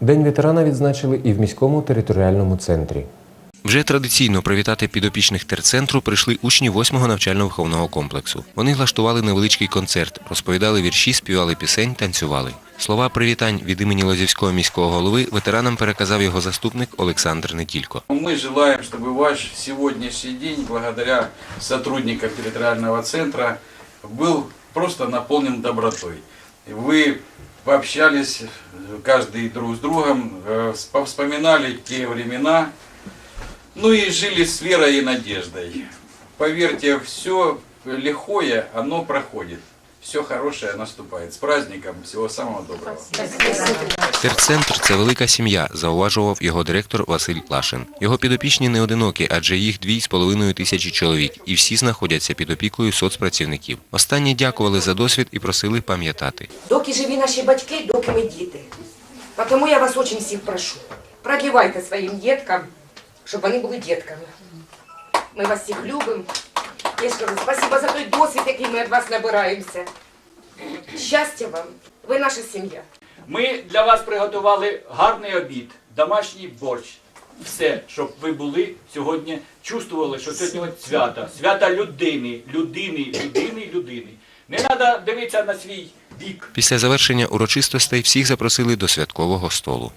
День ветерана відзначили і в міському територіальному центрі. Вже традиційно привітати підопічних терцентру прийшли учні 8-го навчально-виховного комплексу. Вони влаштували невеличкий концерт, розповідали вірші, співали пісень, танцювали. Слова привітань від імені Лозівського міського голови ветеранам переказав його заступник Олександр Неділько. Мы желаем, чтобы ваш сегодняшний день, благодаря сотрудникам территориального центра, был просто наполнен добротой. Вы пообщались каждый друг с другом, э, вспо- вспоминали те времена, ну и жили с верой и надеждой. Поверьте, все лихое, оно проходит. Все хорошее наступает. С праздником, всего самого доброго. Терцентр це велика сім'я, зауважував його директор Василь Лашин. Його підопічні не одинокі, адже їх дві з половиною тисячі чоловік, і всі знаходяться під опікою соцпрацівників. Останні дякували за досвід і просили пам'ятати. Доки живі наші батьки, доки ми діти. Тому я вас очень всіх прошу. Продлівайте своїм діткам, щоб вони були дітками. Ми вас всіх любимо. Я ж кажу, спасибо за той досвід, який ми від вас набираємося. Щастя вам, ви наша сім'я. Ми для вас приготували гарний обід, домашній борщ. Все, щоб ви були сьогодні, чувствували, що сьогодні от свято, свято людини, людини, людини, людини. Не треба дивитися на свій вік. Після завершення урочистостей всіх запросили до святкового столу.